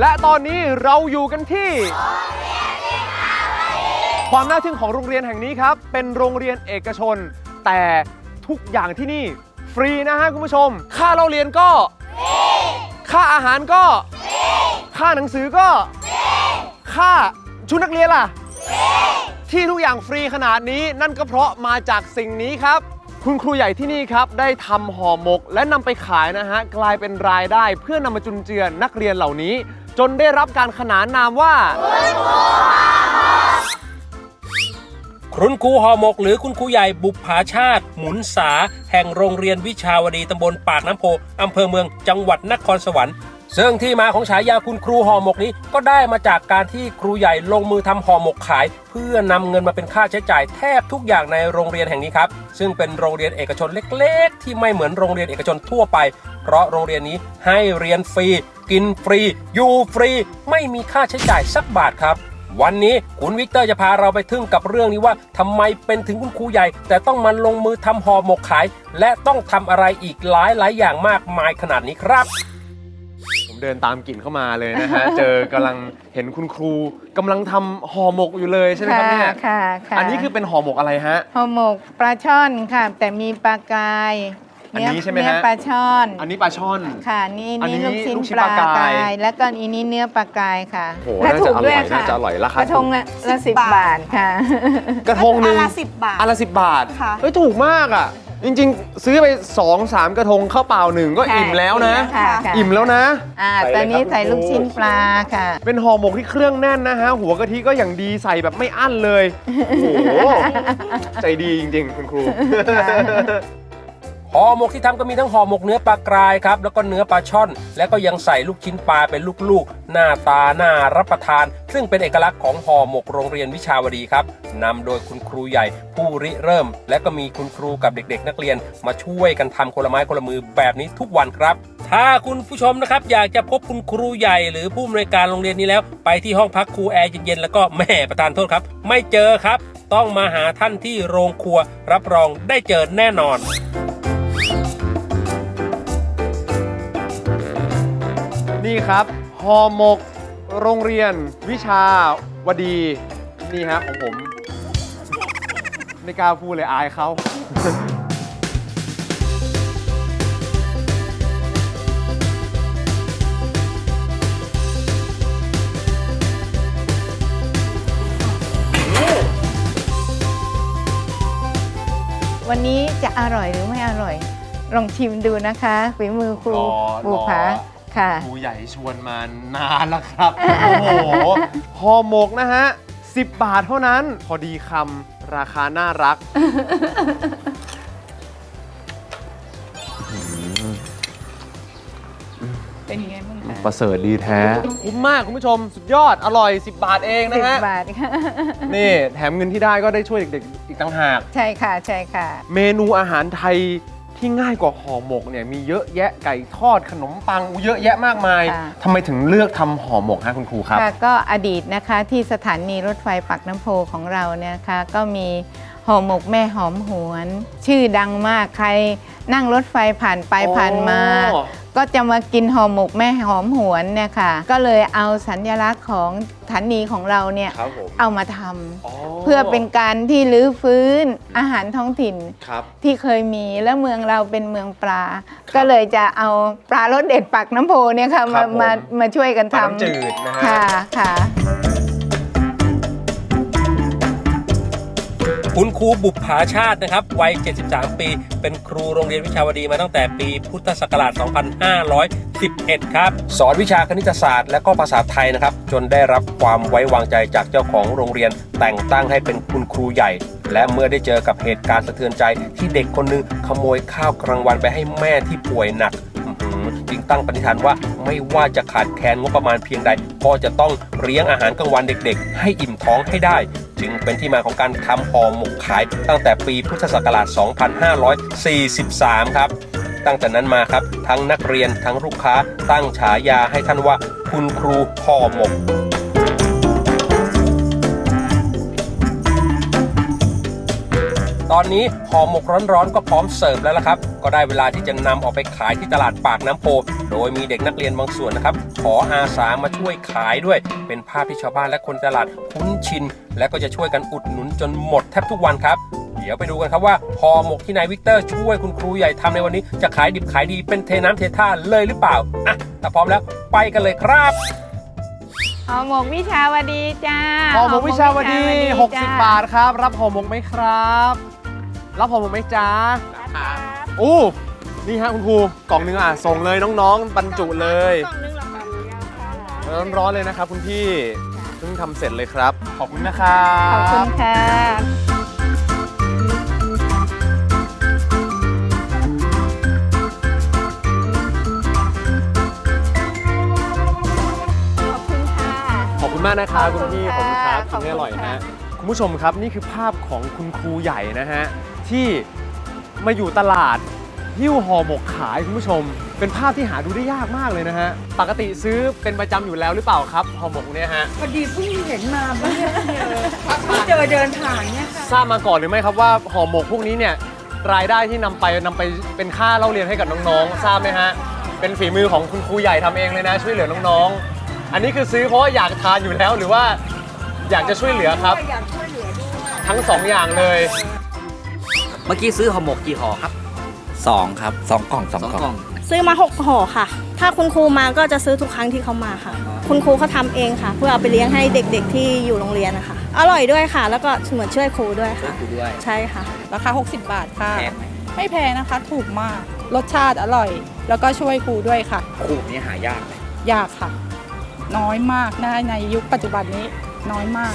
และตอนนี้เราอยู่กันที่ ความน่าทึ่งของโรงเรียนแห่งนี้ครับ เป็นโรงเรียนเอกชน แต่ทุกอย่างที่นี่ฟรีนะฮะคุณผู้ชม ค่าเราเรียนก็ ค่าอาหารก็ ค่าหนังสือก็ ค่าชุดนักเรียนล่ะ ที่ทุกอย่างฟรีขนาดนี้นั่นก็เพราะมาจากสิ่งนี้ครับ คุณครูใหญ่ที่นี่ครับได้ทำห่อหมก และนำไปขายนะฮะกลายเป็นรายได้เพื่อนำมาจุนเจือนักเรียนเหล่านี้ จนได้รับการขนานนามว่า คุณครูห่อหมกหรือคุณครูใหญ่บุปผาชาติ หมุนสา แห่งโรงเรียนวิชาวดีตำบลปากน้ำโพอำเภอเมืองจังหวัดนครสวรรค์ ซึ่งที่มาของฉายาคุณครูห่อหมกนี้ก็ได้มาจากการที่ครูใหญ่ลงมือทำห่อหมกขาย เพื่อนำเงินมาเป็นค่าใช้จ่ายแทบทุกอย่างในโรงเรียนแห่งนี้ครับ ซึ่งเป็นโรงเรียนเอกชนเล็กๆ ที่ไม่เหมือนโรงเรียนเอกชนทั่วไป เพราะโรงเรียนนี้ให้เรียนฟรี กินฟรี อยู่ฟรี ไม่มีค่าใช้จ่ายสักบาทครับ วันนี้คุณวิกเตอร์จะพาเราไปทึ่งกับเรื่องนี้ว่าทำไมเป็นถึงคุณครูใหญ่ แต่ต้องมาลงมือทำห่อหมกขาย และต้องทำอะไรอีกหลายหลายๆอย่างมากมายขนาดนี้ครับ ผมเดินตามกลิ่นเข้ามาเลยนะฮะ เจอกำลังเห็นคุณครูกำลังทำห่อหมกอยู่เลยใช่ไหมครับเนี่ยค่ะค่ะอันนี้คือเป็นห่อหมกอะไรฮะ ห่อหมกปลาช่อนค่ะ แต่มีปลากาย อันนี้ใช่ไหมฮะเนื้อปลาช่อนอันนี้ปลาช่อน ค่ะ นี่อันนี้นี่ลูกชิ้นลูกชิ้นปลาปลากาย กาย แล้วก็อันนี้เนื้อปลากายค่ะโหและน่าจะถูกด้วยอร่อยค่ะน่าจะอร่อยราคากระทงละละสิบ10บาทค่ะ กระทงหนึ่งอันละ10บาทอันละสิบบาทค่ะ เฮ้ยถูกมากอะ จริงๆ ซื้อไป 2 3 กระทงข้าวเปล่าหนึ่งก็ใช่อิ่มแล้วนะ ค่ะค่ะ อิ่มแล้วนะ อ่าใส่ตอนนี้เลยครับใส่ลูกชิ้นปลาค่ะ เป็นห่อหมกที่เครื่องแน่นนะฮะ หัวกะทิก็อย่างดีใส่แบบไม่อั้นเลย โอ้โห ใจดีจริงๆ คุณครู ห่อหมกที่ทำก็มีทั้งห่อหมกเนื้อปลากรายครับแล้วก็เนื้อปลาช่อน แล้วก็ยังใส่ลูกชิ้นปลาเป็นลูกๆ หน้าตาน่ารับประทาน ซึ่งเป็นเอกลักษณ์ของห่อหมกโรงเรียนวิชาวดีครับนำโดยคุณครูใหญ่ผู้ริเริ่ม และก็มีคุณครูกับเด็กๆ นักเรียน มาช่วยกันทำคนละไม้คนละมือแบบนี้ทุกวันครับ ถ้าคุณผู้ชมนะครับอยากจะพบคุณครูใหญ่ หรือผู้อำนวยการโรงเรียนนี้แล้ว ไปที่ห้องพักครูแอร์เย็นๆแล้วก็แม่ประธานโทษครับ ไม่เจอครับ ต้องมาหาท่านที่โรงครัวรับรองได้เจอแน่นอน นี่ครับห่อหมกโรงเรียนวิชาวดี นี่ฮะของผม ไม่กล้าพูดเลยอายเขา วันนี้จะอร่อยหรือไม่อร่อย ลองชิมดูนะคะฝีมือครูรอบุผารอ ค่ะ ครูใหญ่ชวนมานานแล้วครับ โอ้โหห่อหมกนะฮะ 10 บาทเท่านั้น พอดีคำราคาน่ารัก เป็นยังไงบ้างคะประเสริฐดีแท้ คุ้มมากคุณผู้ชมสุดยอดอร่อย 10 บาทเองสินะบฮะ บาทค่ะ นี่แถมเงินที่ได้ก็ได้ช่วยเด็กๆอีกต่างหาก ใช่ค่ะ ใช่ค่ะ เมนูอาหารไทย ที่ง่ายกว่าห่อหมกเนี่ยมีเยอะแยะไก่ทอดขนมปังอู้เยอะแยะมากมายค่ะ ทำไมถึงเลือกทำห่อหมกฮะคุณครูครับ ค่ะก็อดีตนะคะที่สถานีรถไฟปักน้ำโพของเราเนี่ยนะคะก็มีห่อหมกแม่หอมหวน ชื่อดังมากใครนั่งรถไฟผ่านไปอ๋อผ่านมา ก็จะมากินห่อหมกแม่หอมหวนเนี่ยค่ะ ก็เลยเอาสัญลักษณ์ของสถานีของเราเนี่ยครับผมเอามาทำ เพื่อเป็นการที่ลื้อฟื้นอาหารท้องถิ่นครับ ที่เคยมีและเมืองเราเป็นเมืองปลา ก็เลยจะเอาปลารสเด็ดปักน้ำโพเนี่ยค่ะครัมาบผมมามาช่วยกันปลาทำน้ำจืดนะฮะ ค่ะค่ะ คุณครูบุปผาชาตินะครับวัย 73 ปี เป็นครูโรงเรียนวิชาวดีมาตั้งแต่ปีพุทธศักราช 2511 ครับ สอนวิชาคณิตศาสตร์และก็ภาษาไทยนะครับ จนได้รับความไว้วางใจจากเจ้าของโรงเรียน แต่งตั้งให้เป็นคุณครูใหญ่ และเมื่อได้เจอกับเหตุการณ์สะเทือนใจ ที่เด็กคนหนึงขโมยข้าวกลางวันไปให้แม่ที่ป่วยหนักจึงตั้งปณิธานว่าไม่ว่าจะขาดแคลนงบประมาณเพียงใด ก็จะต้องเลี้ยงอาหารกลางวันเด็กๆ ให้อิ่มท้องให้ได้ จึงเป็นที่มาของการทำห่อหมกขายตั้งแต่ปีพุทธศักราช 2543 ครับ ตั้งแต่นั้นมาครับ ทั้งนักเรียนทั้งลูกค้าตั้งฉายาให้ท่านว่าคุณครูห่อหมกตอนนี้ห่อหมกร้อนๆก็พร้อมเสิร์ฟแล้วละครับ ก็ได้เวลาที่จะนำออกไปขายที่ตลาดปากน้ำโพ โโดยมีเด็กนักเรียนบางส่วนนะครับ ขออาสามาช่วยขายด้วย เป็นภาพที่ชาวบ้านและคนตลาดคุ้นชิน และก็จะช่วยกันอุดหนุนจนหมดแทบทุกวันครับ เดี๋ยวไปดูกันครับว่าห่อหมกที่นายวิกเตอร์ช่วยคุณครูใหญ่ทำในวันนี้ จะขายดิบขายดีเป็นเทน้ำเทท่าเลยหรือเปล่าอะถ้าพร้อมแล้วไปกันเลยครับห่อหมกวิชาวดีจ้าห่อหมกวิชาวดีจ้60 บาทครับ รับห่อหมกไหมครับ รับห่อหมกไหมจ๊ะอู้ นี่ฮะคุณครูกล่องหนึงอะส่งเลยน้องๆบรรจุเลยกล่องนึงเหรอคะร้อนๆเลยนะครับคุณพี่เพิ่งทำเสร็จเลยครับ ขอบคุณนะครับขอบคุณค่ะ ขอบคุณค่ะ ขอบคุณมากนะครับคุณพี่ขขออบบคุคุณณคค่ะรับกินให้อร่อยขอบคุณนะค่ะคุณผู้ชมครับนี่คือภาพของคุณครูใหญ่นะฮะที่มาอยู่ตลาด หิ้วห่อหมกขายคุณผู้ชม เป็นภาพที่หาดูได้ยากมากเลยนะฮะ ปกติซื้อเป็นประจำอยู่แล้วหรือเปล่าครับห่อหมกเนี่ยฮะ พอดีเพิ่งเห็นมาเมื่อเจอเพิ่งเจอเดินผ่านเนี่ยค่ะ ทราบมาก่อนหรือไม่ครับว่าห่อหมกพวกนี้เนี่ยรายได้ที่นำไปนำไปเป็นค่าเล่าเรียนให้กับน้องๆ ทราบไหมฮะ เป็นฝีมือของคุณครูใหญ่ทำเองเลยนะช่วยเหลือน้องๆ อันนี้คือซื้อเพราะว่าอยากทานอยู่แล้วหรือว่าอยากจะช่วยเหลือครับ อยากช่วยเหลือด้วยทั้งสองอย่างเลย เมื่อกี้ซื้อห่อหมกกี่ห่อครับ สองครับสองกล่องสองสองกล่องกล่องซื้อมาหกห่อค่ะ ถ้าคุณครูมาก็จะซื้อทุกครั้งที่เขามาค่ะ คุณครูเขาทำเองค่ะ เพื่อเอาไปเลี้ยงให้เด็กๆที่อยู่โรงเรียนนะคะ อร่อยด้วยค่ะ แล้วก็เหมือนช่วยครูด้วยช่วยค่ะครูด้วย ใช่ค่ะ ราคา 60 บาทค่ะ แพงไหม ไม่แพงนะคะ ถูกมาก รสชาติอร่อย แล้วก็ช่วยครูด้วยค่ะครูนี่หายากไหมยากค่ะ น้อยมากนะในยุคปัจจุบันนี้น้อยมาก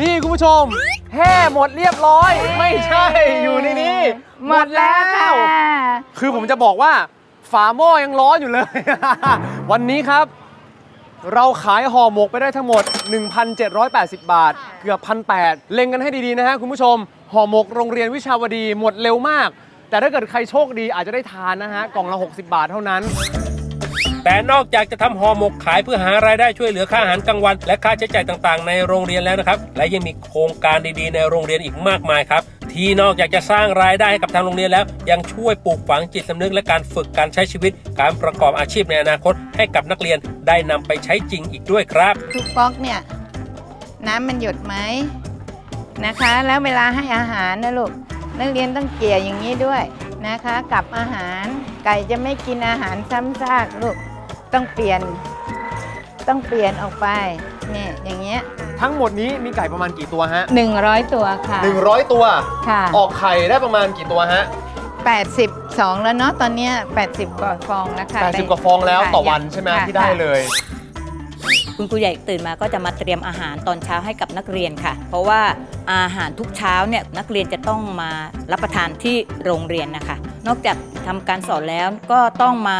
นี่คุณผู้ชมแห่หมดเรียบร้อย ไม่ใช่อยู่ในนี้ หมดแล้วค่ะคือผมจะบอกว่า ฝาหม้อยังร้อนอยู่เลย วันนี้ครับ เราขายห่อหมกไปได้ทั้งหมด 1,780 บาท เกือบ1,800เล็งกันให้ดี ๆ นะฮะคุณผู้ชม ห่อหมกโรงเรียนวิชาวดีหมดเร็วมาก แต่ถ้าเกิดใครโชคดีอาจจะได้ทานนะฮะ กล่องละ 60 บาทเท่านั้น แต่นอกจากจะทำห่อหมกขายเพื่อหารายได้ช่วยเหลือค่าอาหารกลางวัน และค่าใช้จ่ายต่างๆ ในโรงเรียนแล้วนะครับ และยังมีโครงการดีๆ ในโรงเรียนอีกมากมายครับที่นอกจากจะสร้างรายได้ให้กับทางโรงเรียนแล้ว ยังช่วยปลูกฝังจิตสำนึกและการฝึกการใช้ชีวิต การประกอบอาชีพในอนาคต ให้กับนักเรียนได้นำไปใช้จริงอีกด้วยครับทุกก๊อกเนี่ยน้ำมันหยดไหมนะคะ แล้วเวลาให้อาหารนะลูกนักเรียนต้องเกลี่ยอย่างนี้ด้วยนะคะ กับอาหารไก่จะไม่กินอาหารซ้ำซากลูก ต้องเปลี่ยน ต้องเปลี่ยนออกไปเนี่ยอย่างเงี้ยทั้งหมดนี้มีไก่ประมาณกี่ตัวฮะ100ตัวค่ะ100 ตัว ค่ะออกไข่ได้ประมาณกี่ตัวฮะ82แล้วเนาะตอนเนี้ย80กว่าฟองแล้วค่ะ80กว่าฟองแล้วค่ะต่อวันใช่ไหมค่ะที่ได้เลย คุณครูใหญ่ตื่นมาก็จะมาเตรียมอาหารตอนเช้าให้กับนักเรียนค่ะ เพราะว่าอาหารทุกเช้าเนี่ยนักเรียนจะต้องมารับประทานที่โรงเรียนนะคะ นอกจากทำการสอนแล้วก็ต้องมา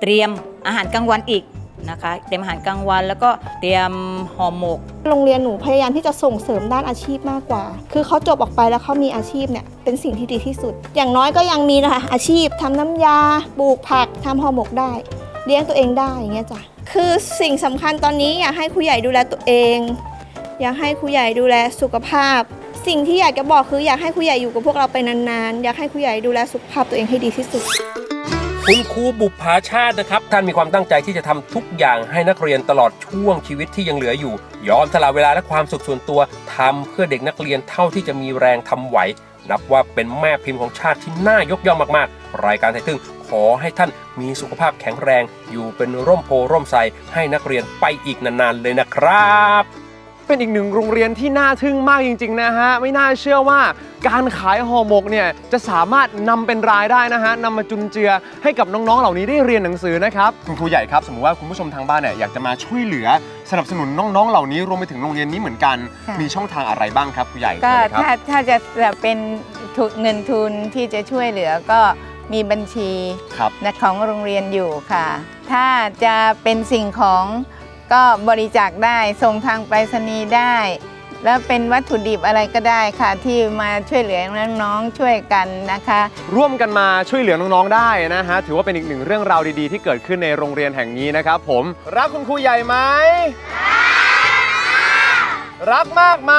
เตรียม อาหารกลางวันอีกนะคะ เตรียมอาหารกลางวันแล้วก็เตรียมห่อหมก โรงเรียนหนูพยายามที่จะส่งเสริมด้านอาชีพมากกว่า คือเขาจบออกไปแล้วเขามีอาชีพเนี่ยเป็นสิ่งที่ดีที่สุด อย่างน้อยก็ยังมีนะคะอาชีพทำน้ำยาปลูกผักทำห่อหมกได้ เลี้ยงตัวเองได้อย่างเงี้ยจ้ะ คือสิ่งสำคัญตอนนี้อยากให้ครูใหญ่ดูแลตัวเอง อยากให้ครูใหญ่ดูแลสุขภาพ สิ่งที่อยากจะบอกคืออยากให้ครูใหญ่อยู่กับพวกเราไปนานๆ อยากให้ครูใหญ่ดูแลสุขภาพตัวเองให้ดีที่สุด คุณครูบุภาชาตินะครับ ท่านมีความตั้งใจที่จะทำทุกอย่างให้นักเรียนตลอดช่วงชีวิตที่ยังเหลืออยู่ ยอมสละเวลาและความสุขส่วนตัวทำเพื่อเด็กนักเรียนเท่าที่จะมีแรงทำไหว นับว่าเป็นแม่พิมพ์ของชาติที่น่ายกย่องมากๆ รายการไทยตึงขอให้ท่านมีสุขภาพแข็งแรง อยู่เป็นร่มโพร่มไทรให้นักเรียนไปอีกนานๆเลยนะครับ เป็นอีกหนึ่งโรงเรียนที่น่าทึ่งมากจริง ๆ นะฮะ ไม่น่าเชื่อว่าการขายห่อหมกเนี่ยจะสามารถนำเป็นรายได้นะฮะนำมาจุนเจือให้กับน้องๆ เหล่านี้ได้เรียนหนังสือนะครับ คุณครูใหญ่ครับ สมมติว่าคุณผู้ชมทางบ้านเนี่ยอยากจะมาช่วยเหลือสนับสนุนน้องๆ เหล่านี้รวมไปถึงโรงเรียนนี้เหมือนกัน ค่ะ มีช่องทางอะไรบ้างครับครูใหญ่ก็เชิญเลยครับ ถ้าถ้าจะเป็นทุนเงินทุนที่จะช่วยเหลือก็มีบัญชีครับ นะของโรงเรียนอยู่ค่ะ ถ้าจะเป็นสิ่งของ ก็บริจาคได้ส่งทางไปรษณีย์ได้ แล้วเป็นวัตถุดิบอะไรก็ได้ค่ะ ที่มาช่วยเหลือน้องๆช่วยกันนะคะ ร่วมกันมาช่วยเหลือน้องๆได้นะฮะ ถือว่าเป็นอีกหนึ่งเรื่องราวดีๆ ที่เกิดขึ้นในโรงเรียนแห่งนี้นะครับผม รักคุณครูใหญ่ไหมรักมากไหม